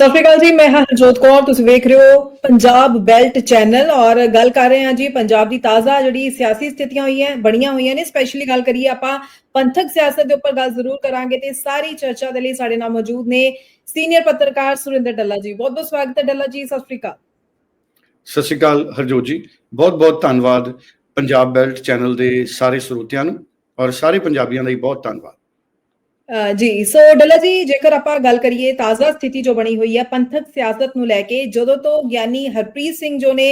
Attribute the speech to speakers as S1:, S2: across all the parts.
S1: ਸਤਿ ਸ਼੍ਰੀ ਅਕਾਲ ਜੀ, ਮੈਂ ਹਾਂ ਹਰਜੋਤ ਕੌਰ, ਤੁਸੀਂ ਵੇਖ ਰਹੇ ਹੋ ਪੰਜਾਬ ਬੈਲਟ ਚੈਨਲ ਔਰ ਗੱਲ ਕਰ ਰਹੇ ਹਾਂ ਜੀ, ਪੰਜਾਬ ਦੀ ਤਾਜ਼ਾ ਜਿਹੜੀ ਸਿਆਸੀ ਸਥਿਤੀਆਂ ਹੋਈਆਂ, ਬਣੀਆਂ ਹੋਈਆਂ ਨੇ ਸਪੈਸ਼ਲੀ ਗੱਲ ਕਰੀਏ ਆਪਾਂ ਪੰਥਕ ਸਿਆਸਤ ਦੇ ਉੱਪਰ ਗੱਲ ਜ਼ਰੂਰ ਕਰਾਂਗੇ ਤੇ ਸਾਰੀ ਚਰਚਾ ਦੇ ਲਈ ਸਾਡੇ ਨਾਲ ਮੌਜੂਦ ਨੇ ਸੀਨੀਅਰ ਪੱਤਰਕਾਰ ਸੁਰਿੰਦਰ ਡੱਲਾ ਜੀ। ਬਹੁਤ ਬਹੁਤ ਸਵਾਗਤ ਹੈ ਡੱਲਾ ਜੀ, ਸਤਿ ਸ਼੍ਰੀ ਅਕਾਲ।
S2: ਸਤਿ ਸ਼੍ਰੀ ਅਕਾਲ ਹਰਜੋਤ ਜੀ। ਬਹੁਤ ਬਹੁਤ ਧੰਨਵਾਦ ਪੰਜਾਬ ਬੈਲਟ ਚੈਨਲ ਦੇ ਸਾਰੇ ਸਰੋਤਿਆਂ ਨੂੰ ਔਰ ਸਾਰੇ ਪੰਜਾਬੀਆਂ ਦਾ ਹੀ ਬਹੁਤ ਧੰਨਵਾਦ।
S1: ਜੀ, ਸੋ ਡੱਲਾ ਜੀ, ਜੇਕਰ ਆਪਾਂ ਗੱਲ ਕਰੀਏ ਤਾਜ਼ਾ ਸਥਿਤੀ ਜੋ ਬਣੀ ਹੋਈ ਹੈ, ਪੰਥਕ ਸਿਆਸਤ ਨੂੰ ਲੈ ਕੇ, ਜਦੋਂ ਤੋਂ ਗਿਆਨੀ ਹਰਪ੍ਰੀਤ ਸਿੰਘ ਜੋ ਨੇ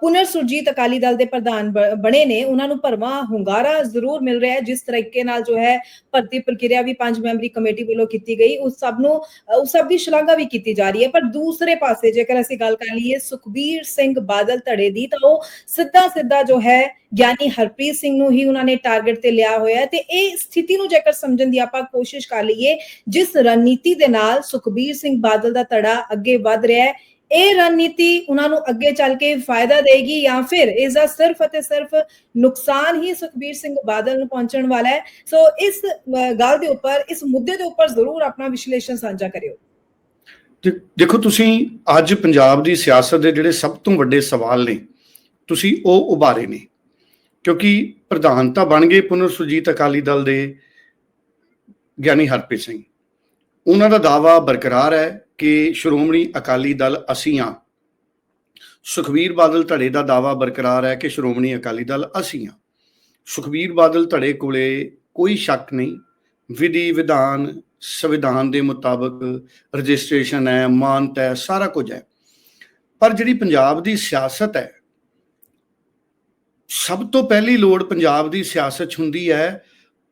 S1: ਪੁਨਰ ਸੁਰਜੀਤ ਅਕਾਲੀ ਦਲ ਦੇ ਪ੍ਰਧਾਨ ਬਣੇ ਨੇ, ਉਹਨਾਂ ਨੂੰ ਭਰਵਾਂ ਹੁੰਗਾਰਾ ਜ਼ਰੂਰ ਮਿਲ ਰਿਹਾ ਹੈ, ਜਿਸ ਤਰੀਕੇ ਨਾਲ ਜੋ ਹੈ ਭਰਤੀ ਪ੍ਰਕਿਰਿਆ ਵੀ ਪੰਜ ਮੈਂਬਰੀ ਕਮੇਟੀ ਵੱਲੋਂ ਕੀਤੀ ਗਈ, ਉਸ ਸਭ ਨੂੰ ਉਸ ਸਭ ਦੀ ਸ਼ਲਾਘਾ ਵੀ ਕੀਤੀ ਜਾ ਰਹੀ ਹੈ। ਪਰ ਦੂਸਰੇ ਪਾਸੇ ਜੇਕਰ ਅਸੀਂ ਗੱਲ ਕਰ ਲਈਏ ਸੁਖਬੀਰ ਸਿੰਘ ਬਾਦਲ ਧੜੇ ਦੀ, ਤਾਂ ਉਹ ਸਿੱਧਾ ਸਿੱਧਾ ਜੋ ਹੈ ਗਿਆਨੀ ਹਰਪ੍ਰੀਤ ਸਿੰਘ ਨੂੰ ਹੀ ਉਹਨਾਂ ਨੇ ਟਾਰਗੇਟ ਤੇ ਲਿਆ ਹੋਇਆ ਹੈ ਤੇ ਇਹ ਸਥਿਤੀ ਨੂੰ ਜੇਕਰ ਸਮਝਣ ਦੀ ਆਪਾਂ ਕੋਸ਼ਿਸ਼ ਕਰ ਲਈਏ, ਜਿਸ ਰਣਨੀਤੀ ਦੇ ਨਾਲ ਸੁਖਬੀਰ ਸਿੰਘ ਬਾਦਲ ਦਾ ਧੜਾ ਅੱਗੇ ਵਧ ਰਿਹਾ ਹੈ, ਇਹ ਰਣਨੀਤੀ ਉਹਨਾਂ ਨੂੰ ਅੱਗੇ ਚੱਲ ਕੇ ਫਾਇਦਾ ਦੇਗੀ ਜਾਂ ਫਿਰ ਇਸ ਦਾ ਸਿਰਫ ਅਤੇ ਸਿਰਫ ਨੁਕਸਾਨ ਹੀ ਸੁਖਬੀਰ ਸਿੰਘ ਬਾਦਲ ਨੂੰ ਪਹੁੰਚਣ ਵਾਲਾ ਹੈ? ਸੋ ਇਸ ਗੱਲ ਦੇ ਉੱਪਰ, ਇਸ ਮੁੱਦੇ ਦੇ ਉੱਪਰ ਜ਼ਰੂਰ ਆਪਣਾ ਵਿਸ਼ਲੇਸ਼ਣ ਸਾਂਝਾ ਕਰਿਓ।
S2: ਦੇਖੋ ਤੁਸੀਂ ਅੱਜ ਪੰਜਾਬ ਦੀ ਸਿਆਸਤ ਦੇ ਜਿਹੜੇ ਸਭ ਤੋਂ ਵੱਡੇ ਸਵਾਲ ਨੇ, ਤੁਸੀਂ ਉਹ ਉਭਾਰੇ ਨੇ। ਕਿਉਂਕਿ ਪ੍ਰਧਾਨ ਤਾਂ ਬਣ ਗਏ ਪੁਨਰ ਸੁਰਜੀਤ ਅਕਾਲੀ ਦਲ ਦੇ ਗਿਆਨੀ ਹਰਪ੍ਰੀਤ ਸਿੰਘ। ਉਹਨਾਂ ਦਾ ਦਾਵਾ ਬਰਕਰਾਰ ਹੈ ਕਿ ਸ਼੍ਰੋਮਣੀ ਅਕਾਲੀ ਦਲ ਅਸੀਂ ਆ ਸੁਖਬੀਰ ਬਾਦਲ ਧੜੇ ਦਾ ਦਾਵਾ ਬਰਕਰਾਰ ਹੈ ਕਿ ਸ਼੍ਰੋਮਣੀ ਅਕਾਲੀ ਦਲ ਅਸੀਂ ਆ ਸੁਖਬੀਰ ਬਾਦਲ ਧੜੇ ਕੋਲੇ ਕੋਈ ਸ਼ੱਕ ਨਹੀਂ। ਵਿਧੀ, ਵਿਧਾਨ, ਸੰਵਿਧਾਨ ਦੇ ਮੁਤਾਬਕ ਰਜਿਸਟ੍ਰੇਸ਼ਨ ਹੈ, ਮਾਨਤਾ ਹੈ, ਸਾਰਾ ਕੁਝ ਹੈ। ਪਰ ਜਿਹੜੀ ਪੰਜਾਬ ਦੀ ਸਿਆਸਤ ਹੈ ਸਭ ਤੋਂ ਪਹਿਲੀ ਲੋੜ ਪੰਜਾਬ ਦੀ ਸਿਆਸਤ 'ਚ ਹੁੰਦੀ ਹੈ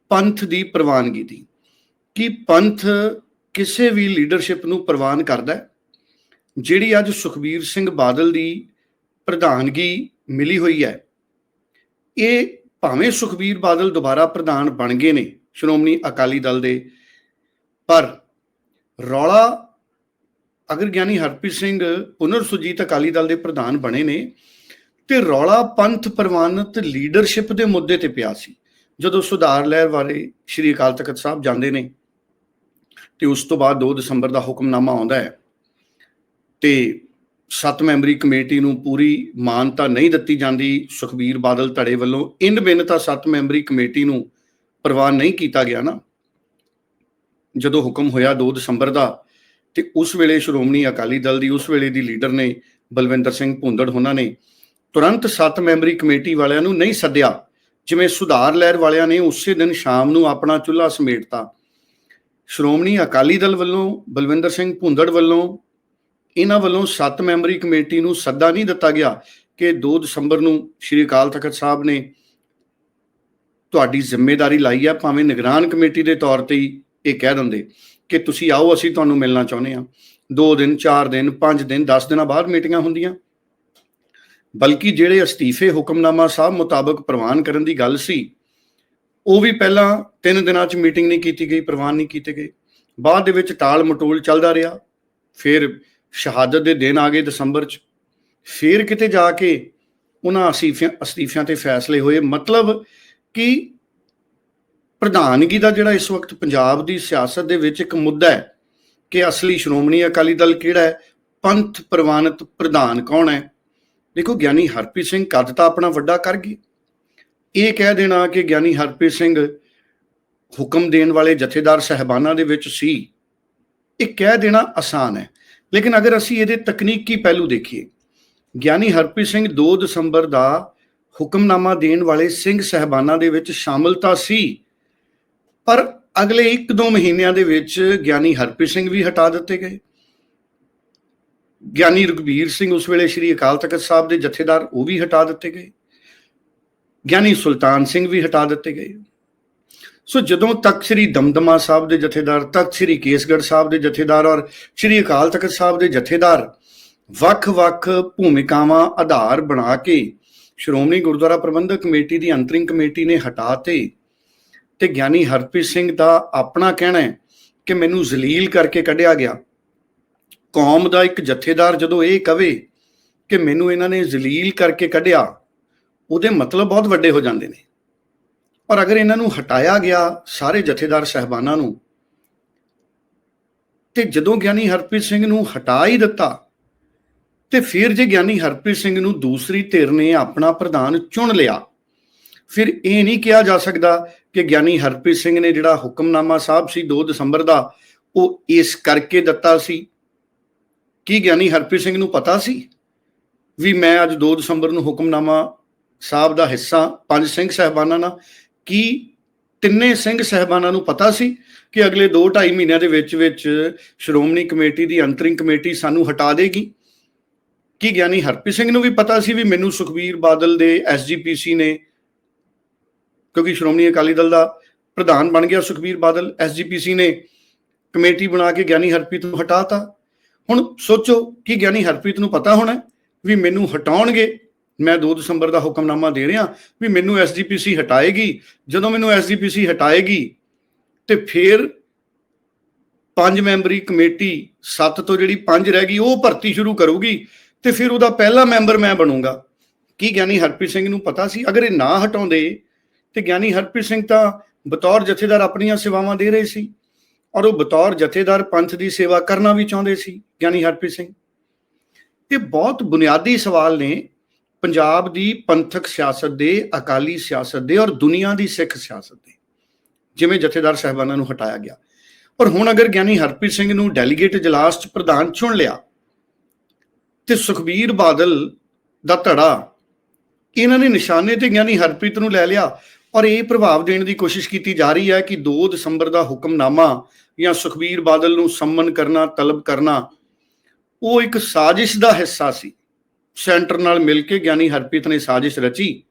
S2: ਪੰਥ ਦੀ ਪ੍ਰਵਾਨਗੀ ਦੀ। ਕਿ ਪੰਥ ਕਿਸੇ ਵੀ ਲੀਡਰਸ਼ਿਪ ਨੂੰ ਪ੍ਰਵਾਨ ਕਰਦਾ ਹੈ? ਜਿਹੜੀ ਅੱਜ ਸੁਖਬੀਰ ਸਿੰਘ ਬਾਦਲ ਦੀ ਪ੍ਰਧਾਨਗੀ ਮਿਲੀ ਹੋਈ ਹੈ। ਇਹ ਭਾਵੇਂ ਸੁਖਬੀਰ ਬਾਦਲ ਦੁਬਾਰਾ ਪ੍ਰਧਾਨ ਬਣ ਗਏ ਨੇ, ਸ਼੍ਰੋਮਣੀ ਅਕਾਲੀ ਦਲ ਦੇ, ਪਰ ਰੌਲਾ ਅਗਰ ਗਿਆਨੀ ਹਰਪ੍ਰੀਤ ਸਿੰਘ ਪੁਨਰ ਸੁਜੀਤ ਅਕਾਲੀ ਦਲ ਦੇ ਪ੍ਰਧਾਨ ਬਣੇ ਨੇ। ਤੇ ਰੌਲਾ ਪੰਥ ਪ੍ਰਵਾਨਿਤ ਲੀਡਰਸ਼ਿਪ ਦੇ ਮੁੱਦੇ ਤੇ ਪਿਆ ਸੀ। ਜਦੋਂ ਸੁਧਾਰ ਲਹਿਰ ਵਾਲੇ ਸ਼੍ਰੀ ਅਕਾਲ ਤਖਤ ਸਾਹਿਬ ਜਾਂਦੇ ਨੇ, ਤੇ ਉਸ ਤੋਂ ਬਾਅਦ 2 ਦਸੰਬਰ ਦਾ ਹੁਕਮਨਾਮਾ ਆਉਂਦਾ ਹੈ ਤੇ ਸੱਤ ਮੈਂਬਰੀ ਕਮੇਟੀ ਨੂੰ ਪੂਰੀ ਮਾਨਤਾ ਨਹੀਂ ਦਿੱਤੀ ਜਾਂਦੀ, ਸੁਖਬੀਰ ਬਾਦਲ ਧੜੇ ਵੱਲੋਂ ਇਨ ਬਿਨ ਤਾਂ ਸੱਤ ਮੈਂਬਰੀ ਕਮੇਟੀ ਨੂੰ ਪ੍ਰਵਾਨ ਨਹੀਂ ਕੀਤਾ ਗਿਆ ਨਾ। ਜਦੋਂ ਹੁਕਮ ਹੋਇਆ 2 ਦਸੰਬਰ ਦਾ, ਤੇ ਉਸ ਵੇਲੇ ਸ਼੍ਰੋਮਣੀ ਅਕਾਲੀ ਦਲ ਦੀ, ਉਸ ਵੇਲੇ ਦੀ ਲੀਡਰ ਨੇ ਬਲਵਿੰਦਰ ਸਿੰਘ ਭੁੰਦੜ ਉਹਨਾਂ ਨੇ ਤੁਰੰਤ ਸੱਤ ਮੈਂਬਰੀ ਕਮੇਟੀ ਵਾਲਿਆਂ ਨੂੰ ਨਹੀਂ ਸੱਦਿਆ, ਜਿਵੇਂ ਸੁਧਾਰ ਲਹਿਰ ਵਾਲਿਆਂ ਨੇ ਉਸੇ ਦਿਨ ਸ਼ਾਮ ਨੂੰ ਆਪਣਾ ਚੁੱਲ੍ਹਾ ਸਮੇਟਤਾ। ਸ਼੍ਰੋਮਣੀ ਅਕਾਲੀ ਦਲ ਵੱਲੋਂ, ਬਲਵਿੰਦਰ ਸਿੰਘ ਭੁੰਦੜ ਵੱਲੋਂ, ਇਹਨਾਂ ਵੱਲੋਂ ਸੱਤ ਮੈਂਬਰੀ ਕਮੇਟੀ ਨੂੰ ਸੱਦਾ ਨਹੀਂ ਦਿੱਤਾ ਗਿਆ ਕਿ 2 ਦਸੰਬਰ ਨੂੰ ਸ਼੍ਰੀ ਅਕਾਲ ਤਖਤ ਸਾਹਿਬ ਨੇ ਤੁਹਾਡੀ ਜ਼ਿੰਮੇਵਾਰੀ ਲਾਈ ਹੈ ਭਾਵੇਂ ਨਿਗਰਾਨ ਕਮੇਟੀ ਦੇ ਤੌਰ ਤੇ ਹੀ ਇਹ ਕਹਿ ਦਿੰਦੇ ਕਿ ਤੁਸੀਂ ਆਓ, ਅਸੀਂ ਤੁਹਾਨੂੰ ਮਿਲਣਾ ਚਾਹੁੰਦੇ ਹਾਂ। 2 ਦਿਨ 4 ਦਿਨ 5 ਦਿਨ 10 ਦਿਨਾਂ ਬਾਅਦ ਮੀਟਿੰਗਾਂ ਹੁੰਦੀਆਂ। ਬਲਕਿ ਜਿਹੜੇ ਅਸਤੀਫੇ ਹੁਕਮਨਾਮਾ ਸਾਹਿਬ ਮੁਤਾਬਕ ਪ੍ਰਵਾਨ ਕਰਨ ਦੀ ਗੱਲ ਸੀ, ਉਹ ਵੀ ਪਹਿਲਾਂ 3 ਦਿਨਾਂ 'ਚ ਮੀਟਿੰਗ ਨਹੀਂ ਕੀਤੀ ਗਈ, ਪ੍ਰਵਾਨ ਨਹੀਂ ਕੀਤੇ ਗਏ। ਬਾਅਦ ਦੇ ਵਿੱਚ ਟਾਲ ਮਟੋਲ ਚੱਲਦਾ ਰਿਹਾ, ਫਿਰ ਸ਼ਹਾਦਤ ਦੇ ਦਿਨ ਆ ਗਏ ਦਸੰਬਰ 'ਚ। ਫਿਰ ਕਿਤੇ ਜਾ ਕੇ ਉਹਨਾਂ ਅਸਤੀਫਿਆਂ ਅਸਤੀਫਿਆਂ ਤੇ ਫੈਸਲੇ ਹੋਏ। ਮਤਲਬ ਕਿ ਪ੍ਰਧਾਨਗੀ ਦਾ ਜਿਹੜਾ ਇਸ ਵਕਤ ਪੰਜਾਬ ਦੀ ਸਿਆਸਤ ਦੇ ਵਿੱਚ ਇੱਕ ਮੁੱਦਾ ਹੈ ਕਿ ਅਸਲੀ ਸ਼੍ਰੋਮਣੀ ਅਕਾਲੀ ਦਲ ਕਿਹੜਾ ਹੈ? ਪੰਥ ਪ੍ਰਵਾਨਿਤ ਪ੍ਰਧਾਨ ਕੌਣ ਹੈ? ਦੇਖੋ, ਗਿਆਨੀ ਹਰਪ੍ਰੀਤ ਸਿੰਘ ਕੱਦ ਤਾਂ ਆਪਣਾ ਵੱਡਾ ਕਰ ਗਏ ਇਹ ਕਹਿ ਦੇਣਾ ਕਿ ਗਿਆਨੀ ਹਰਪ੍ਰੀਤ ਸਿੰਘ ਹੁਕਮ ਦੇਣ ਵਾਲੇ ਜਥੇਦਾਰ ਸਹਿਬਾਨਾਂ ਦੇ ਵਿੱਚ ਸੀ। ਇਹ ਕਹਿ ਦੇਣਾ ਆਸਾਨ ਹੈ। ਲੇਕਿਨ ਅਗਰ ਅਸੀਂ ਇਹਦੇ ਤਕਨੀਕੀ ਪਹਿਲੂ ਦੇਖੀਏ, ਗਿਆਨੀ ਹਰਪ੍ਰੀਤ ਸਿੰਘ 2 ਦਸੰਬਰ ਦਾ ਹੁਕਮਨਾਮਾ ਦੇਣ ਵਾਲੇ ਸਿੰਘ ਸਹਿਬਾਨਾਂ ਦੇ ਵਿੱਚ ਸ਼ਾਮਲ ਤਾਂ ਸੀ, ਪਰ ਅਗਲੇ 1-2 ਮਹੀਨਿਆਂ ਦੇ ਵਿੱਚ ਗਿਆਨੀ ਹਰਪ੍ਰੀਤ ਸਿੰਘ ਵੀ ਹਟਾ ਦਿੱਤੇ ਗਏ। ਗਿਆਨੀ ਰਘਬੀਰ ਸਿੰਘ ਉਸ ਵੇਲੇ ਸ੍ਰੀ ਅਕਾਲ ਤਖਤ ਸਾਹਿਬ ਦੇ ਜਥੇਦਾਰ, ਉਹ ਵੀ ਹਟਾ ਦਿੱਤੇ ਗਏ। ਗਿਆਨੀ ਸੁਲਤਾਨ ਸਿੰਘ ਵੀ ਹਟਾ ਦਿੱਤੇ ਗਏ। ਸੋ ਜਦੋਂ ਤੱਕ ਸ੍ਰੀ ਦਮਦਮਾ ਸਾਹਿਬ ਦੇ ਜਥੇਦਾਰ ਤਖਤ ਸ੍ਰੀ ਕੇਸਗੜ੍ਹ ਸਾਹਿਬ ਦੇ ਜਥੇਦਾਰ ਔਰ ਸ੍ਰੀ ਅਕਾਲ ਤਖਤ ਸਾਹਿਬ ਦੇ ਜਥੇਦਾਰ ਵੱਖ-ਵੱਖ ਭੂਮਿਕਾਵਾਂ ਆਧਾਰ ਬਣਾ ਕੇ ਸ਼੍ਰੋਮਣੀ ਗੁਰਦੁਆਰਾ ਪ੍ਰਬੰਧਕ ਕਮੇਟੀ ਦੀ ਅੰਤਰਿੰਗ ਕਮੇਟੀ ਨੇ ਹਟਾਤੇ ਤੇ ਗਿਆਨੀ ਹਰਪ੍ਰੀਤ ਸਿੰਘ ਦਾ ਆਪਣਾ ਕਹਿਣਾ ਹੈ ਕਿ ਮੈਨੂੰ ਜ਼ਲੀਲ ਕਰਕੇ ਕੱਢਿਆ ਗਿਆ। ਕੌਮ ਦਾ ਇੱਕ ਜਥੇਦਾਰ ਜਦੋਂ ਇਹ ਕਵੇ ਕਿ ਮੈਨੂੰ ਇਹਨਾਂ ਨੇ ਜ਼ਲੀਲ ਕਰਕੇ ਕੱਢਿਆ, ਉਹਦੇ ਮਤਲਬ ਬਹੁਤ ਵੱਡੇ ਹੋ ਜਾਂਦੇ ਨੇ। ਪਰ ਅਗਰ ਇਹਨਾਂ ਨੂੰ ਹਟਾਇਆ ਗਿਆ ਸਾਰੇ ਜਥੇਦਾਰ ਸਹਿਬਾਨਾਂ ਨੂੰ, ਤੇ ਜਦੋਂ ਗਿਆਨੀ ਹਰਪ੍ਰੀਤ ਸਿੰਘ ਨੂੰ ਹਟਾ ਹੀ ਦਿੱਤਾ, ਤੇ ਫਿਰ ਜੇ ਗਿਆਨੀ ਹਰਪ੍ਰੀਤ ਸਿੰਘ ਨੂੰ ਦੂਸਰੀ ਧਿਰ ਨੇ ਆਪਣਾ ਪ੍ਰਧਾਨ ਚੁਣ ਲਿਆ, ਫਿਰ ਇਹ ਨਹੀਂ ਕਿਹਾ ਜਾ ਸਕਦਾ ਕਿ ਗਿਆਨੀ ਹਰਪ੍ਰੀਤ ਸਿੰਘ ਨੇ ਜਿਹੜਾ ਹੁਕਮਨਾਮਾ ਸਾਹਿਬ ਸੀ 2 ਦਸੰਬਰ ਦਾ, ਉਹ ਇਸ ਕਰਕੇ ਦਿੱਤਾ ਸੀ ਕੀ ਗਿਆਨੀ ਹਰਪ੍ਰੀਤ ਸਿੰਘ ਨੂੰ ਪਤਾ ਸੀ ਵੀ ਮੈਂ ਅੱਜ 2 ਦਸੰਬਰ ਨੂੰ ਹੁਕਮਨਾਮਾ ਸਾਹਿਬ ਦਾ ਹਿੱਸਾ ਪੰਜ ਸਿੰਘ ਸਹਿਬਾਨਾਂ ਨਾਲ, ਕੀ ਤਿੰਨੇ ਸਿੰਘ ਸਹਿਬਾਨਾਂ ਨੂੰ ਪਤਾ ਸੀ ਕਿ ਅਗਲੇ 2-2.5 ਮਹੀਨਿਆਂ ਦੇ ਵਿੱਚ ਵਿੱਚ ਸ਼੍ਰੋਮਣੀ ਕਮੇਟੀ ਦੀ ਅੰਤਰਿੰਗ ਕਮੇਟੀ ਸਾਨੂੰ ਹਟਾ ਦੇਗੀ? ਕੀ ਗਿਆਨੀ ਹਰਪ੍ਰੀਤ ਸਿੰਘ ਨੂੰ ਵੀ ਪਤਾ ਸੀ ਵੀ ਮੈਨੂੰ ਸੁਖਬੀਰ ਬਾਦਲ ਦੇ ਐਸਜੀਪੀਸੀ ਨੇ, ਕਿਉਂਕਿ ਸ਼੍ਰੋਮਣੀ ਅਕਾਲੀ ਦਲ ਦਾ ਪ੍ਰਧਾਨ ਬਣ ਗਿਆ ਸੁਖਬੀਰ ਬਾਦਲ ਐਸਜੀਪੀਸੀ ਨੇ ਕਮੇਟੀ ਬਣਾ ਕੇ ਗਿਆਨੀ ਹਰਪ੍ਰੀਤ ਨੂੰ ਹਟਾਤਾ ਹੁਣ ਸੋਚੋ, ਕਿ ਗਿਆਨੀ ਹਰਪ੍ਰੀਤ ਨੂੰ ਪਤਾ ਹੋਣਾ ਵੀ ਮੈਨੂੰ ਹਟਾਉਣਗੇ? ਮੈਂ 2 ਦਸੰਬਰ ਦਾ ਹੁਕਮਨਾਮਾ ਦੇ ਰਿਹਾ ਵੀ ਮੈਨੂੰ ਐਸਜੀਪੀਸੀ ਹਟਾਏਗੀ। ਜਦੋਂ ਮੈਨੂੰ ਐਸਜੀਪੀਸੀ ਹਟਾਏਗੀ ਤੇ ਫਿਰ ਪੰਜ ਮੈਂਬਰੀ ਕਮੇਟੀ 7 ਤੋਂ ਜਿਹੜੀ ਪੰਜ ਰਹਿ ਗਈ, ਉਹ ਭਰਤੀ ਸ਼ੁਰੂ ਕਰੂਗੀ ਤੇ ਫਿਰ ਉਹਦਾ ਪਹਿਲਾ ਮੈਂਬਰ ਮੈਂ ਬਣੂੰਗਾ। ਕੀ ਗਿਆਨੀ ਹਰਪ੍ਰੀਤ ਸਿੰਘ ਨੂੰ ਪਤਾ ਸੀ? ਅਗਰ ਇਹ ਨਾ ਹਟਾਉਂਦੇ ਤੇ ਗਿਆਨੀ ਹਰਪ੍ਰੀਤ ਸਿੰਘ ਤਾਂ ਬਤੌਰ ਜਥੇਦਾਰ ਆਪਣੀਆਂ ਸੇਵਾਵਾਂ ਦੇ ਰਹੇ ਸੀ। ਔਰ ਉਹ ਬਤੌਰ ਜਥੇਦਾਰ ਪੰਥ ਦੀ ਸੇਵਾ ਕਰਨਾ ਵੀ ਚਾਹੁੰਦੇ ਸੀ, ਗਿਆਨੀ ਹਰਪ੍ਰੀਤ ਸਿੰਘ। ਇਹ ਬਹੁਤ ਬੁਨਿਆਦੀ ਸਵਾਲ ਨੇ ਪੰਜਾਬ ਦੀ ਪੰਥਕ ਸਿਆਸਤ ਦੇ, ਅਕਾਲੀ ਸਿਆਸਤ ਦੇ ਔਰ ਦੁਨੀਆ ਦੀ ਸਿੱਖ ਸਿਆਸਤ ਦੇ, ਜਿਵੇਂ ਜਥੇਦਾਰ ਸਾਹਿਬਾਨਾਂ ਨੂੰ ਹਟਾਇਆ ਗਿਆ। ਔਰ ਹੁਣ ਅਗਰ ਗਿਆਨੀ ਹਰਪ੍ਰੀਤ ਸਿੰਘ ਨੂੰ ਡੈਲੀਗੇਟ ਇਜਲਾਸ ਚ ਪ੍ਰਧਾਨ ਚੁਣ ਲਿਆ, ਤੇ ਸੁਖਬੀਰ ਬਾਦਲ ਦਾ ਧੜਾ, ਇਹਨਾਂ ਨੇ ਨਿਸ਼ਾਨੇ ਤੇ ਗਿਆਨੀ ਹਰਪ੍ਰੀਤ ਨੂੰ ਲੈ ਲਿਆ ਔਰ ਇਹ ਪ੍ਰਭਾਵ ਦੇਣ ਦੀ ਕੋਸ਼ਿਸ਼ ਕੀਤੀ ਜਾ ਰਹੀ ਹੈ ਕਿ 2 ਦਸੰਬਰ ਦਾ ਹੁਕਮਨਾਮਾ ਜਾਂ ਸੁਖਬੀਰ ਬਾਦਲ ਨੂੰ ਸੰਮਨ ਕਰਨਾ, ਤਲਬ ਕਰਨਾ, ਉਹ ਇੱਕ ਸਾਜ਼ਿਸ਼ ਦਾ ਹਿੱਸਾ ਸੀ। ਸੈਂਟਰ ਨਾਲ ਮਿਲ ਕੇ ਗਿਆਨੀ ਹਰਪ੍ਰੀਤ ਨੇ ਸਾਜ਼ਿਸ਼ ਰਚੀ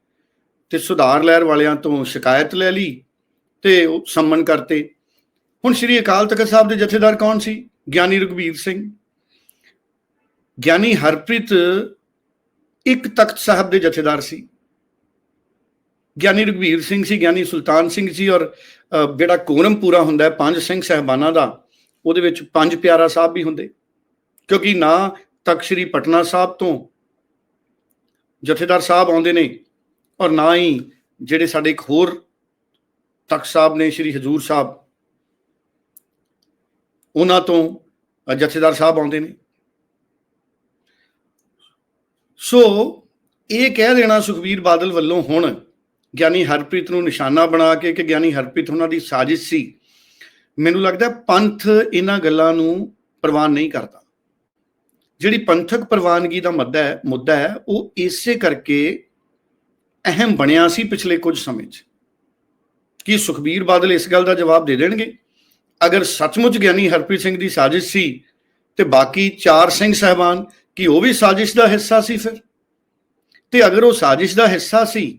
S2: ਤੇ ਸੁਧਾਰ ਲਹਿਰ ਵਾਲਿਆਂ ਤੋਂ ਸ਼ਿਕਾਇਤ ਲੈ ਲਈ ਤੇ ਉਹ ਸੰਮਨ ਕਰਤੇ। ਹੁਣ ਸ੍ਰੀ ਅਕਾਲ ਤਖਤ ਸਾਹਿਬ ਦੇ ਜਥੇਦਾਰ ਕੌਣ ਸੀ? ਗਿਆਨੀ ਰਘਬੀਰ ਸਿੰਘ। ਗਿਆਨੀ ਹਰਪ੍ਰੀਤ ਇੱਕ ਤਖਤ ਸਾਹਿਬ ਦੇ ਜਥੇਦਾਰ ਸੀ। ਗਿਆਨੀ ਰਘਬੀਰ ਸਿੰਘ ਸੀ, ਗਿਆਨੀ ਸੁਲਤਾਨ ਸਿੰਘ ਸੀ ਔਰ ਜਿਹੜਾ ਕੋਰਮ ਪੂਰਾ ਹੁੰਦਾ ਹੈ, ਪੰਜ ਸਿੰਘ ਸਹਿਬਾਨਾਂ ਦਾ, ਉਹਦੇ ਵਿੱਚ ਪੰਜ ਪਿਆਰਾ ਸਾਹਿਬ ਵੀ ਹੁੰਦੇ। ਕਿਉਂਕਿ ਨਾ ਤਖਤ ਸ੍ਰੀ ਪਟਨਾ ਸਾਹਿਬ ਤੋਂ ਜਥੇਦਾਰ ਸਾਹਿਬ ਆਉਂਦੇ ਨੇ ਔਰ ਨਾ ਹੀ ਜਿਹੜੇ ਸਾਡੇ ਇੱਕ ਹੋਰ ਤਖਤ ਸਾਹਿਬ ਨੇ ਸ੍ਰੀ ਹਜੂਰ ਸਾਹਿਬ, ਉਹਨਾਂ ਤੋਂ ਜਥੇਦਾਰ ਸਾਹਿਬ ਆਉਂਦੇ ਨੇ। ਸੋ, ਇਹ ਕਹਿ ਦੇਣਾ ਸੁਖਬੀਰ ਬਾਦਲ ਵੱਲੋਂ ਹੁਣ ਗਿਆਨੀ ਹਰਪ੍ਰੀਤ ਨੂੰ ਨਿਸ਼ਾਨਾ ਬਣਾ ਕੇ ਕਿ ਗਿਆਨੀ ਹਰਪ੍ਰੀਤ ਉਹਨਾਂ ਦੀ ਸਾਜ਼ਿਸ਼ ਸੀ। ਮੈਨੂੰ ਲੱਗਦਾ ਪੰਥ ਇਹਨਾਂ ਗੱਲਾਂ ਨੂੰ ਪ੍ਰਵਾਨ ਨਹੀਂ ਕਰਦਾ। ਜਿਹੜੀ ਪੰਥਕ ਪ੍ਰਵਾਨਗੀ ਦਾ ਮੁੱਦਾ ਹੈ ਮੁੱਦਾ ਹੈ, ਉਹ ਇਸੇ ਕਰਕੇ ਅਹਿਮ ਬਣਿਆ ਸੀ ਪਿਛਲੇ ਕੁਝ ਸਮੇਂ 'ਚ। ਕੀ ਸੁਖਬੀਰ ਬਾਦਲ ਇਸ ਗੱਲ ਦਾ ਜਵਾਬ ਦੇ ਦੇਣਗੇ? ਅਗਰ ਸੱਚਮੁੱਚ ਗਿਆਨੀ ਹਰਪ੍ਰੀਤ ਸਿੰਘ ਦੀ ਸਾਜ਼ਿਸ਼ ਸੀ ਤੇ ਬਾਕੀ ਚਾਰ ਸਿੰਘ ਸਹਿਬਾਨ, ਕਿ ਉਹ ਵੀ ਸਾਜ਼ਿਸ਼ ਦਾ ਹਿੱਸਾ ਸੀ ਫਿਰ? ਤੇ ਅਗਰ ਉਹ ਸਾਜ਼ਿਸ਼ ਦਾ ਹਿੱਸਾ ਸੀ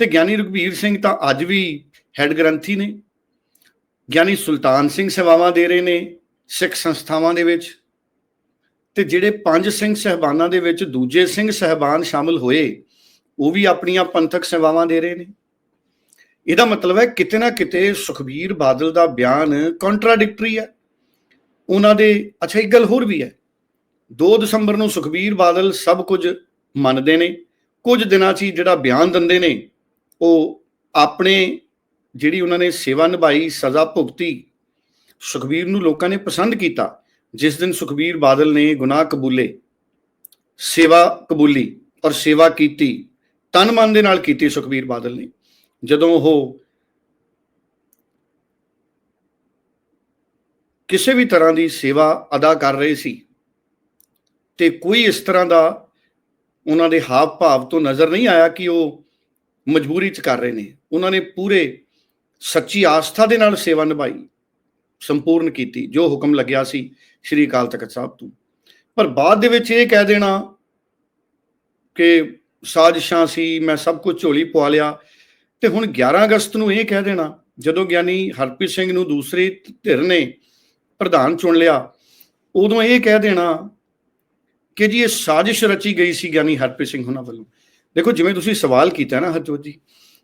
S2: ਤੇ ਗਿਆਨੀ ਰਘਬੀਰ ਸਿੰਘ ਤਾਂ ਅੱਜ ਵੀ ਹੈੱਡ ਗ੍ਰੰਥੀ ਨੇ। ਗਿਆਨੀ ਸੁਲਤਾਨ ਸਿੰਘ ਸੇਵਾਵਾਂ ਦੇ ਰਹੇ ਨੇ ਸਿੱਖ ਸੰਸਥਾਵਾਂ ਦੇ ਵਿੱਚ ਤੇ ਜਿਹੜੇ ਪੰਜ ਸਿੰਘ ਸਹਿਬਾਨਾਂ ਦੇ ਵਿੱਚ ਦੂਜੇ ਸਿੰਘ ਸਹਿਬਾਨ ਸ਼ਾਮਲ ਹੋਏ, ਉਹ ਵੀ ਆਪਣੀਆਂ ਪੰਥਕ ਸੇਵਾਵਾਂ ਦੇ ਰਹੇ ਨੇ। ਇਹਦਾ ਮਤਲਬ ਹੈ ਕਿਤੇ ਨਾ ਕਿਤੇ ਸੁਖਬੀਰ ਬਾਦਲ ਦਾ ਬਿਆਨ ਕੰਟਰਾਡਿਕਟਰੀ ਹੈ। ਉਹਨਾਂ ਦੇ, ਅੱਛਾ ਇੱਕ ਗੱਲ ਹੋਰ ਵੀ ਹੈ। 2 ਦਸੰਬਰ ਨੂੰ ਸੁਖਬੀਰ ਬਾਦਲ ਸਭ ਕੁਝ ਮੰਨਦੇ ਨੇ, ਕੁਝ ਦਿਨਾਂ 'ਚ ਹੀ ਜਿਹੜਾ ਬਿਆਨ ਦਿੰਦੇ ਨੇ ਉਹ ਆਪਣੇ ਜਿਹੜੀ ਉਹਨਾਂ ਨੇ ਸੇਵਾ ਨਿਭਾਈ, ਸਜ਼ਾ ਭੁਗਤੀ, ਸੁਖਬੀਰ ਨੂੰ ਲੋਕਾਂ ਨੇ ਪਸੰਦ ਕੀਤਾ, ਜਿਸ ਦਿਨ ਸੁਖਬੀਰ ਬਾਦਲ ਨੇ ਗੁਨਾਹ ਕਬੂਲੇ, ਸੇਵਾ ਕਬੂਲੀ ਔਰ ਸੇਵਾ ਕੀਤੀ, ਤਨ ਮਨ ਦੇ ਨਾਲ ਕੀਤੀ ਸੁਖਬੀਰ ਬਾਦਲ ਨੇ। ਜਦੋਂ ਉਹ ਕਿਸੇ ਵੀ ਤਰ੍ਹਾਂ ਦੀ ਸੇਵਾ ਅਦਾ ਕਰ ਰਹੇ ਸੀ ਤੇ ਕੋਈ ਇਸ ਤਰ੍ਹਾਂ ਦਾ ਉਹਨਾਂ ਦੇ ਹਾਵ ਭਾਵ ਤੋਂ ਨਜ਼ਰ ਨਹੀਂ ਆਇਆ ਕਿ ਉਹ ਮਜਬੂਰੀ ਚ ਕਰ ਰਹੇ ਨੇ। ਉਹਨਾਂ ਨੇ ਪੂਰੇ ਸੱਚੀ ਆਸਥਾ ਦੇ ਨਾਲ ਸੇਵਾ ਨਿਭਾਈ, ਸੰਪੂਰਨ ਕੀਤੀ, ਜੋ ਹੁਕਮ ਲੱਗਿਆ ਸੀ ਸ਼੍ਰੀ ਅਕਾਲ ਤਖਤ ਸਾਹਿਬ ਤੋਂ। ਪਰ ਬਾਅਦ ਦੇ ਵਿੱਚ ਇਹ ਕਹਿ ਦੇਣਾ ਕਿ ਸਾਜ਼ਿਸ਼ਾਂ ਸੀ, ਮੈਂ ਸਭ ਕੁਝ ਝੋਲੀ ਪਵਾ ਲਿਆ। ਤੇ ਹੁਣ 11 ਅਗਸਤ ਨੂੰ ਇਹ ਕਹਿ ਦੇਣਾ, ਜਦੋਂ ਗਿਆਨੀ ਹਰਪ੍ਰੀਤ ਸਿੰਘ ਨੂੰ ਦੂਸਰੀ ਧਿਰ ਨੇ ਪ੍ਰਧਾਨ ਚੁਣ ਲਿਆ, ਉਦੋਂ ਇਹ ਕਹਿ ਦੇਣਾ ਕਿ ਜੀ ਇਹ ਸਾਜ਼ਿਸ਼ ਰਚੀ ਗਈ ਸੀ ਗਿਆਨੀ ਹਰਪ੍ਰੀਤ ਸਿੰਘ ਉਹਨਾਂ ਵੱਲੋਂ। ਦੇਖੋ, ਜਿਵੇਂ ਤੁਸੀਂ ਸਵਾਲ ਕੀਤਾ ਨਾ ਹਰਜੋਤ ਜੀ,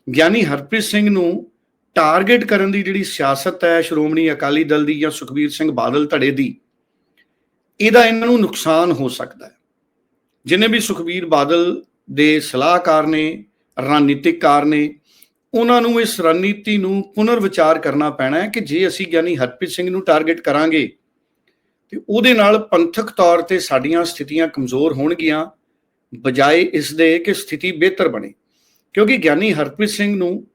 S2: ਗਿਆਨੀ ਹਰਪ੍ਰੀਤ ਸਿੰਘ ਨੂੰ ਟਾਰਗੇਟ ਕਰਨ ਦੀ ਜਿਹੜੀ ਸਿਆਸਤ ਹੈ ਸ਼੍ਰੋਮਣੀ ਅਕਾਲੀ ਦਲ ਦੀ ਜਾਂ ਸੁਖਬੀਰ ਸਿੰਘ ਬਾਦਲ ਧੜੇ ਦੀ, ਇਹਦਾ ਇਹਨਾਂ ਨੂੰ ਨੁਕਸਾਨ ਹੋ ਸਕਦਾ ਹੈ। ਜਿਨੇ ਵੀ ਸੁਖਬੀਰ ਬਾਦਲ ਦੇ ਸਲਾਹਕਾਰ ਨੇ, ਰਣਨੀਤਿਕਕਾਰ ਨੇ, ਉਹਨਾਂ ਨੂੰ ਇਸ ਰਣਨੀਤੀ ਨੂੰ ਪੁਨਰ ਵਿਚਾਰ ਕਰਨਾ ਪੈਣਾ ਹੈ ਕਿ ਜੇ ਅਸੀਂ ਗਿਆਨੀ ਹਰਪ੍ਰੀਤ ਸਿੰਘ ਨੂੰ ਟਾਰਗੇਟ ਕਰਾਂਗੇ, ਤੇ ਉਹਦੇ ਨਾਲ ਪੰਥਕ ਤੌਰ ਤੇ ਸਾਡੀਆਂ ਸਥਿਤੀਆਂ ਕਮਜ਼ੋਰ ਹੋਣਗੀਆਂ ਬਜਾਏ ਇਸ ਦੇ ਕਿ ਸਥਿਤੀ ਬਿਹਤਰ ਬਣੇ। ਕਿਉਂਕਿ ਗਿਆਨੀ ਹਰਪ੍ਰੀਤ ਸਿੰਘ ਨੂੰ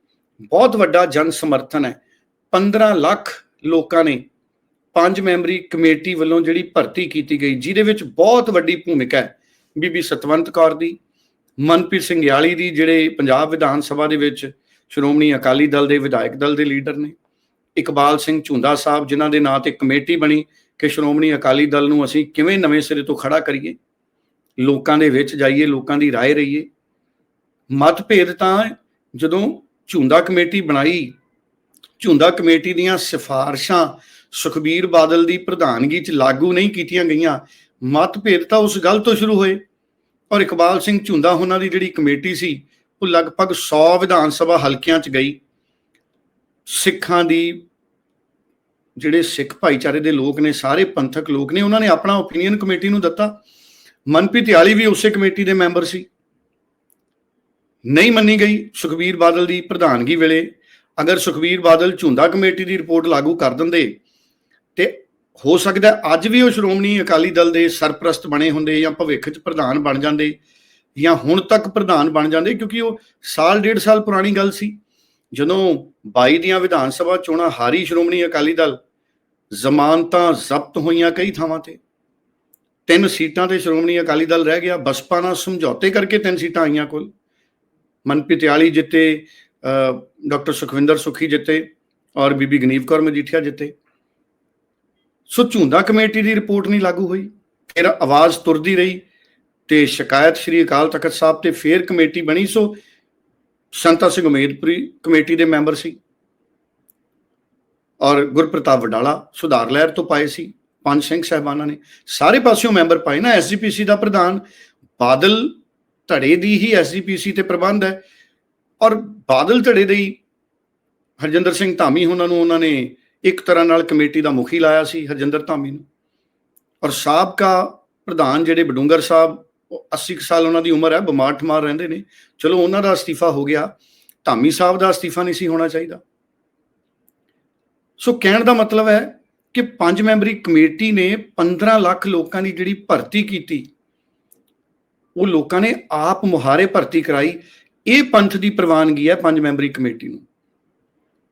S2: ਬਹੁਤ ਵੱਡਾ ਜਨ ਸਮਰਥਨ ਹੈ। 15 ਲੱਖ ਲੋਕਾਂ ਨੇ ਪੰਜ ਮੈਂਬਰੀ ਕਮੇਟੀ ਵੱਲੋਂ ਜਿਹੜੀ ਭਰਤੀ ਕੀਤੀ ਗਈ, ਜਿਹਦੇ ਵਿੱਚ ਬਹੁਤ ਵੱਡੀ ਭੂਮਿਕਾ ਹੈ। ਬੀਬੀ ਸਤਵੰਤ ਕੌਰ ਦੀ, ਮਨਪ੍ਰੀਤ ਸਿੰਘ ਯਾਲੀ ਦੀ, ਜਿਹੜੇ ਪੰਜਾਬ ਵਿਧਾਨ ਸਭਾ ਦੇ ਵਿੱਚ ਸ਼੍ਰੋਮਣੀ ਅਕਾਲੀ ਦਲ ਦੇ ਵਿਧਾਇਕ ਦਲ ਦੇ ਲੀਡਰ ਨੇ। ਇਕਬਾਲ ਸਿੰਘ ਝੁੰਦਾ ਸਾਹਿਬ, ਜਿਨ੍ਹਾਂ ਦੇ ਨਾਂ ਤੇ ਕਮੇਟੀ ਬਣੀ ਕਿ ਸ਼੍ਰੋਮਣੀ ਅਕਾਲੀ ਦਲ ਨੂੰ ਅਸੀਂ ਕਿਵੇਂ ਨਵੇਂ ਸਿਰੇ ਤੋਂ ਖੜਾ ਕਰੀਏ। ਲੋਕਾਂ ਦੇ ਵਿੱਚ ਜਾਈਏ ਲੋਕਾਂ ਦੀ رائے ਰਹੀਏ ਮਤਭੇਦ ਤਾਂ ਜਦੋਂ ਝੁੰਦਾ ਕਮੇਟੀ ਬਣਾਈ ਝੁੰਦਾ ਕਮੇਟੀ ਦੀਆਂ ਸਿਫਾਰਸ਼ਾਂ ਸੁਖਬੀਰ ਬਾਦਲ ਦੀ ਪ੍ਰਧਾਨਗੀ 'ਚ ਲਾਗੂ ਨਹੀਂ ਕੀਤੀਆਂ ਗਈਆਂ ਮਤਭੇਦ ਤਾਂ ਉਸ ਗੱਲ ਤੋਂ ਸ਼ੁਰੂ ਹੋਏ ਔਰ ਇਕਬਾਲ ਸਿੰਘ ਝੁੰਦਾ ਉਹਨਾਂ ਦੀ ਜਿਹੜੀ ਕਮੇਟੀ ਸੀ ਉਹ ਲਗਭਗ 100 ਵਿਧਾਨ ਸਭਾ ਹਲਕਿਆਂ 'ਚ ਗਈ ਸਿੱਖਾਂ ਦੀ ਜਿਹੜੇ ਸਿੱਖ ਭਾਈਚਾਰੇ ਦੇ ਲੋਕ ਨੇ ਸਾਰੇ ਪੰਥਕ ਲੋਕ ਨੇ ਉਹਨਾਂ ਨੇ ਆਪਣਾ ਓਪੀਨੀਅਨ ਕਮੇਟੀ ਨੂੰ ਦਿੱਤਾ ਮਨਪ੍ਰੀਤ ਯਾਲੀ ਵੀ ਉਸੇ ਕਮੇਟੀ ਦੇ ਮੈਂਬਰ ਸੀ। ਨਹੀਂ ਮੰਨੀ ਗਈ ਸੁਖਬੀਰ ਬਾਦਲ ਦੀ ਪ੍ਰਧਾਨਗੀ ਵੇਲੇ। ਅਗਰ ਸੁਖਬੀਰ ਬਾਦਲ ਝੁੰਦਾ ਕਮੇਟੀ ਦੀ ਰਿਪੋਰਟ ਲਾਗੂ ਕਰ ਦਿੰਦੇ, ਤੇ ਹੋ ਸਕਦਾ ਅੱਜ ਵੀ ਉਹ ਸ਼੍ਰੋਮਣੀ ਅਕਾਲੀ ਦਲ ਦੇ ਸਰਪ੍ਰਸਤ ਬਣੇ ਹੁੰਦੇ ਜਾਂ ਭਵਿੱਖ 'ਚ ਪ੍ਰਧਾਨ ਬਣ ਜਾਂਦੇ ਜਾਂ ਹੁਣ ਤੱਕ ਪ੍ਰਧਾਨ ਬਣ ਜਾਂਦੇ, ਕਿਉਂਕਿ ਉਹ ਸਾਲ ਡੇਢ ਸਾਲ ਪੁਰਾਣੀ ਗੱਲ ਸੀ। ਜਦੋਂ 22 ਦੀਆਂ ਵਿਧਾਨ ਸਭਾ ਚੋਣਾਂ ਹਾਰੀ ਸ਼੍ਰੋਮਣੀ ਅਕਾਲੀ ਦਲ ਜ਼ਮਾਨਤਾਂ ਜ਼ਬਤ ਹੋਈਆਂ ਕਈ ਥਾਵਾਂ ਤੇ ਤਿੰਨ ਸੀਟਾਂ ਤੇ ਸ਼੍ਰੋਮਣੀ ਅਕਾਲੀ ਦਲ ਰਹਿ ਗਿਆ। ਬਸਪਾ ਨਾਲ ਸਮਝੌਤੇ ਕਰਕੇ ਤਿੰਨ ਸੀਟਾਂ ਆਈਆਂ ਕੋਲ। ਮਨਪ੍ਰੀਤ ਯਾਲੀ ਜਿੱਤੇ ਡਾਕਟਰ ਸੁਖਵਿੰਦਰ ਸੁਖੀ ਜਿੱਤੇ ਔਰ ਬੀਬੀ ਗਨੀਵ ਕੌਰ ਮਜੀਠੀਆ ਜਿੱਤੇ। ਸੋ ਝੁੰਦਾ ਕਮੇਟੀ ਦੀ ਰਿਪੋਰਟ ਨਹੀਂ ਲਾਗੂ ਹੋਈ। ਫਿਰ ਆਵਾਜ਼ ਤੁਰਦੀ ਰਹੀ ਤੇ ਸ਼ਿਕਾਇਤ ਸ਼੍ਰੀ ਅਕਾਲ ਤਖਤ ਸਾਹਿਬ ਤੇ ਫੇਰ ਕਮੇਟੀ ਬਣੀ। ਸੋ ਸੰਤਾ ਸਿੰਘ ਉਮੇਦਪੁਰੀ ਕਮੇਟੀ ਦੇ ਮੈਂਬਰ ਸੀ ਔਰ ਗੁਰਪ੍ਰਤਾਪ ਵਡਾਲਾ ਸੁਧਾਰ ਲਹਿਰ ਤੋਂ ਪਾਏ ਸੀ। ਪੰਜ ਸਿੰਘ ਸਹਿਬਾਨਾਂ ਨੇ ਸਾਰੇ ਪਾਸਿਓਂ ਮੈਂਬਰ ਪਾਏ ਨਾ ਐਸਜੀਪੀਸੀ ਦਾ ਪ੍ਰਧਾਨ। ਬਾਦਲ ਧੜੇ ਦੀ ਹੀ ਐਸਜੀਪੀਸੀ ਤੇ ਪ੍ਰਬੰਧ ਹੈ। ਔਰ ਬਾਦਲ ਧੜੇ ਦੇ ਹੀ ਹਰਜਿੰਦਰ ਸਿੰਘ ਧਾਮੀ ਉਹਨਾਂ ਨੂੰ ਉਹਨਾਂ ਨੇ ਇੱਕ ਤਰ੍ਹਾਂ ਨਾਲ ਕਮੇਟੀ ਦਾ ਮੁਖੀ ਲਾਇਆ ਸੀ, ਹਰਜਿੰਦਰ ਧਾਮੀ ਨੂੰ। ਔਰ ਸਾਬਕਾ ਪ੍ਰਧਾਨ ਜਿਹੜੇ ਬਡੂੰਗਰ ਸਾਹਿਬ 80 ਸਾਲ ਉਹਨਾਂ ਦੀ ਉਮਰ ਹੈ ਬਿਮਾਰ ਠਮਾਰ ਰਹਿੰਦੇ ਨੇ। ਚਲੋ ਉਹਨਾਂ ਦਾ ਅਸਤੀਫਾ ਹੋ ਗਿਆ। ਧਾਮੀ ਸਾਹਿਬ ਦਾ ਅਸਤੀਫਾ ਨਹੀਂ ਸੀ ਹੋਣਾ ਚਾਹੀਦਾ। ਸੋ ਕਹਿਣ ਦਾ ਮਤਲਬ ਹੈ ਕਿ ਪੰਜ ਮੈਂਬਰੀ ਕਮੇਟੀ ਨੇ 15 ਲੱਖ ਲੋਕਾਂ ਦੀ ਜਿਹੜੀ ਭਰਤੀ ਕੀਤੀ, ਉਹ ਲੋਕਾਂ ਨੇ ਆਪ ਮੁਹਾਰੇ ਭਰਤੀ ਕਰਾਈ। ਇਹ ਪੰਥ ਦੀ ਪ੍ਰਵਾਨਗੀ ਹੈ ਪੰਜ ਮੈਂਬਰੀ ਕਮੇਟੀ ਨੂੰ।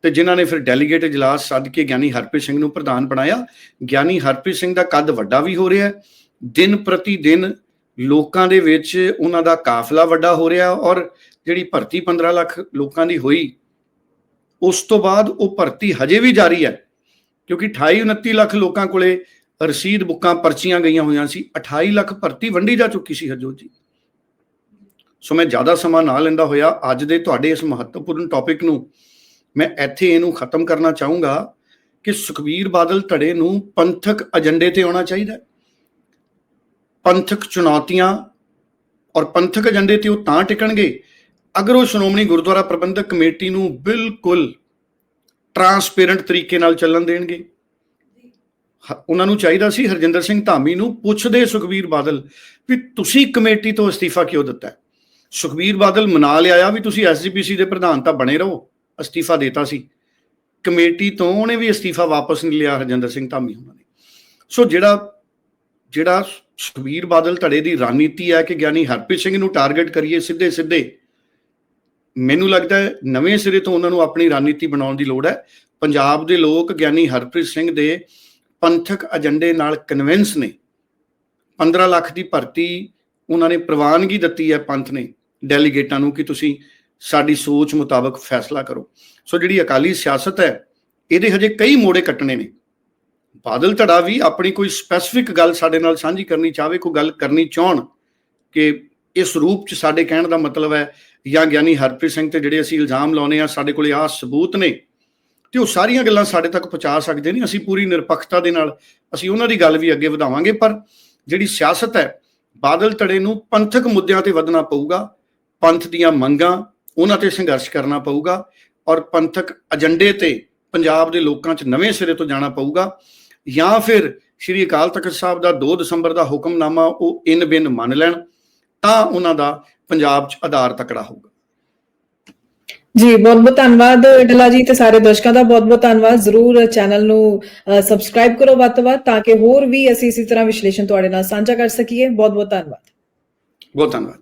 S2: ਤੇ ਜਿਨ੍ਹਾਂ ਨੇ ਫਿਰ ਡੈਲੀਗੇਟ ਇਜਲਾਸ ਸੱਦ ਕੇ ਗਿਆਨੀ ਹਰਪ੍ਰੀਤ ਸਿੰਘ ਨੂੰ ਪ੍ਰਧਾਨ ਬਣਾਇਆ। ਗਿਆਨੀ ਹਰਪ੍ਰੀਤ ਸਿੰਘ ਦਾ ਕੱਦ ਵੱਡਾ ਵੀ ਹੋ ਰਿਹਾ ਹੈ। ਦਿਨ ਪ੍ਰਤੀ ਦਿਨ ਲੋਕਾਂ ਦੇ ਵਿੱਚ ਉਹਨਾਂ ਦਾ ਕਾਫਲਾ ਵੱਡਾ ਹੋ ਰਿਹਾ ਔਰ ਜਿਹੜੀ ਭਰਤੀ 15 ਲੱਖ ਲੋਕਾਂ ਦੀ ਹੋਈ, ਉਸ ਤੋਂ ਬਾਅਦ ਉਹ ਭਰਤੀ ਹਜੇ ਵੀ ਜਾਰੀ ਹੈ। ਕਿਉਂਕਿ 28 29 ਲੱਖ ਲੋਕਾਂ ਕੋਲੇ ਰਸੀਦ ਬੁੱਕਾਂ ਪਰਚੀਆਂ ਗਈਆਂ ਹੋਈਆਂ ਸੀ 28 ਲੱਖ ਭਰਤੀ ਵੰਡੀ ਜਾ ਚੁੱਕੀ ਸੀ ਹਰਜੋਤ ਜੀ। ਸੋ ਮੈਂ ਜ਼ਿਆਦਾ ਸਮਾਂ ਨਾ ਲੈਂਦਾ ਹੋਇਆ, ਅੱਜ ਦੇ ਤੁਹਾਡੇ ਇਸ ਮਹੱਤਵਪੂਰਨ ਟੌਪਿਕ ਨੂੰ ਮੈਂ ਇੱਥੇ ਇਹਨੂੰ ਖਤਮ ਕਰਨਾ ਚਾਹੂੰਗਾ ਕਿ ਸੁਖਬੀਰ ਬਾਦਲ ਧੜੇ ਨੂੰ ਪੰਥਕ ਏਜੰਡੇ ਤੇ ਆਉਣਾ ਚਾਹੀਦਾ ਪੰਥਕ ਚੁਣੌਤੀਆਂ ਔਰ ਪੰਥਕ ਏਜੰਡੇ ਤੇ ਉਹ ਤਾਂ ਟਿਕਣਗੇ, ਅਗਰ ਉਹ ਸ਼੍ਰੋਮਣੀ ਗੁਰਦੁਆਰਾ ਪ੍ਰਬੰਧਕ ਕਮੇਟੀ ਨੂੰ ਬਿਲਕੁਲ ਟਰਾਂਸਪੇਰੈਂਟ ਤਰੀਕੇ ਨਾਲ ਚੱਲਣ ਦੇਣਗੇ। ਹ- ਉਹਨਾਂ ਨੂੰ ਚਾਹੀਦਾ ਸੀ ਹਰਜਿੰਦਰ ਸਿੰਘ ਧਾਮੀ ਨੂੰ ਪੁੱਛਦੇ ਸੁਖਬੀਰ ਬਾਦਲ ਵੀ ਤੁਸੀਂ ਕਮੇਟੀ ਤੋਂ ਅਸਤੀਫਾ ਕਿਉਂ ਦਿੱਤਾ? ਹੈ? ਸੁਖਬੀਰ ਬਾਦਲ ਮਨਾ ਲਿਆ ਵੀ ਤੁਸੀਂ ਐਸਜੀਪੀਸੀ ਦੇ ਪ੍ਰਧਾਨ ਤਾਂ ਬਣੇ ਰਹੋ, ਅਸਤੀਫਾ ਦਿੱਤਾ ਸੀ। ਕਮੇਟੀ ਤੋਂ ਉਹਨੇ ਵੀ ਅਸਤੀਫਾ ਵਾਪਸ ਨਹੀਂ ਲਿਆ ਹਰਜਿੰਦਰ ਸਿੰਘ ਧਾਮੀ ਉਹਨਾਂ ਨੇ। ਸੋ ਜਿਹੜਾ ਜਿਹੜਾ ਸੁਖਬੀਰ ਬਾਦਲ ਧੜੇ ਦੀ ਰਣਨੀਤੀ ਹੈ ਕਿ ਗਿਆਨੀ ਹਰਪ੍ਰੀਤ ਸਿੰਘ ਨੂੰ ਟਾਰਗੇਟ ਕਰੀਏ ਸਿੱਧੇ ਸਿੱਧੇ ਮੈਨੂੰ ਲੱਗਦਾ ਹੈ ਨਵੇਂ ਸਿਰੇ ਤੋਂ ਉਹਨਾਂ ਨੂੰ ਆਪਣੀ ਰਣਨੀਤੀ ਬਣਾਉਣ ਦੀ ਲੋੜ ਹੈ। ਪੰਜਾਬ ਦੇ ਲੋਕ ਗਿਆਨੀ ਹਰਪ੍ਰੀਤ ਸਿੰਘ ਦੇ ਪੰਥਕ ਏਜੰਡੇ ਨਾਲ ਕਨਵਿੰਸ ਨੇ। 15 ਲੱਖ ਦੀ ਭਰਤੀ ਉਹਨਾਂ ਨੇ ਪ੍ਰਵਾਨਗੀ ਦਿੱਤੀ ਹੈ ਪੰਥ ਨੇ ਡੈਲੀਗੇਟਾਂ ਨੂੰ ਕਿ ਤੁਸੀਂ ਸਾਡੀ ਸੋਚ ਮੁਤਾਬਕ ਫੈਸਲਾ ਕਰੋ। ਸੋ ਜਿਹੜੀ ਅਕਾਲੀ ਸਿਆਸਤ ਹੈ, ਇਹਦੇ ਹਜੇ ਕਈ ਮੋੜੇ ਕੱਟਣੇ ਨੇ। ਬਾਦਲ ਧੜਾ ਵੀ ਆਪਣੀ ਕੋਈ ਸਪੈਸੀਫਿਕ ਗੱਲ ਸਾਡੇ ਨਾਲ ਸਾਂਝੀ ਕਰਨੀ ਚਾਹਵੇ, ਕੋਈ ਗੱਲ ਕਰਨੀ ਚਾਹਣ ਕਿ ਇਸ ਰੂਪ ਚ ਸਾਡੇ ਕਹਿਣ ਦਾ ਮਤਲਬ ਹੈ, ਜਾਂ ਗਿਆਨੀ ਹਰਪ੍ਰੀਤ ਸਿੰਘ ਤੇ ਜਿਹੜੇ ਅਸੀਂ ਇਲਜ਼ਾਮ ਲਾਉਨੇ ਆ, ਸਾਡੇ ਕੋਲੇ ਆਹ ਸਬੂਤ ਨੇ, ਤੇ ਉਹ ਸਾਰੀਆਂ ਗੱਲਾਂ ਸਾਡੇ ਤੱਕ ਪਹੁੰਚਾ ਸਕਦੇ ਨੇ, ਅਸੀਂ ਪੂਰੀ ਨਿਰਪੱਖਤਾ ਦੇ ਨਾਲ, ਅਸੀਂ ਉਹਨਾਂ ਦੀ ਗੱਲ ਵੀ ਅੱਗੇ ਵਧਾਵਾਂਗੇ, ਪਰ ਜਿਹੜੀ ਸਿਆਸਤ ਹੈ, ਬਾਦਲ ਧੜੇ ਨੂੰ ਪੰਥਕ ਮੁੱਦਿਆਂ ਤੇ ਵਧਣਾ ਪਊਗਾ, ਪੰਥ ਦੀਆਂ ਮੰਗਾਂ, ਉਹਨਾਂ ਤੇ ਸੰਘਰਸ਼ ਕਰਨਾ ਪਊਗਾ, ਔਰ ਪੰਥਕ ਏਜੰਡੇ ਤੇ ਪੰਜਾਬ ਦੇ ਲੋਕਾਂ 'ਚ ਨਵੇਂ ਸਿਰੇ ਤੋਂ ਜਾਣਾ ਪਊਗਾ, ਜਾਂ ਫਿਰ ਸ਼੍ਰੀ ਅਕਾਲ ਤਖਤ ਸਾਹਿਬ ਦਾ 2 ਦਸੰਬਰ ਦਾ ਹੁਕਮਨਾਮਾ ਉਹ ਇਨ ਬਿਨ ਮੰਨ ਲੈਣ ਤਾਂ ਉਹਨਾਂ ਦਾ ਪੰਜਾਬ 'ਚ ਆਧਾਰ ਤਕੜਾ ਹੋਊਗਾ।
S1: ਜੀ ਬਹੁਤ ਬਹੁਤ ਧੰਨਵਾਦ ਡਲਾ ਜੀ ਤੇ ਸਾਰੇ ਦਰਸ਼ਕਾਂ ਦਾ ਬਹੁਤ ਬਹੁਤ ਧੰਨਵਾਦ। ਜ਼ਰੂਰ ਚੈਨਲ ਨੂੰ ਸਬਸਕ੍ਰਾਈਬ ਕਰੋ ਵੱਧ ਤੋਂ ਵੱਧ ਤਾਂ ਕਿ ਹੋਰ ਵੀ ਅਸੀਂ ਇਸੇ ਤਰ੍ਹਾਂ ਵਿਸ਼ਲੇਸ਼ਣ ਤੁਹਾਡੇ ਨਾਲ ਸਾਂਝਾ ਕਰ ਸਕੀਏ। ਬਹੁਤ ਬਹੁਤ ਧੰਨਵਾਦ।
S2: ਬਹੁਤ ਧੰਨਵਾਦ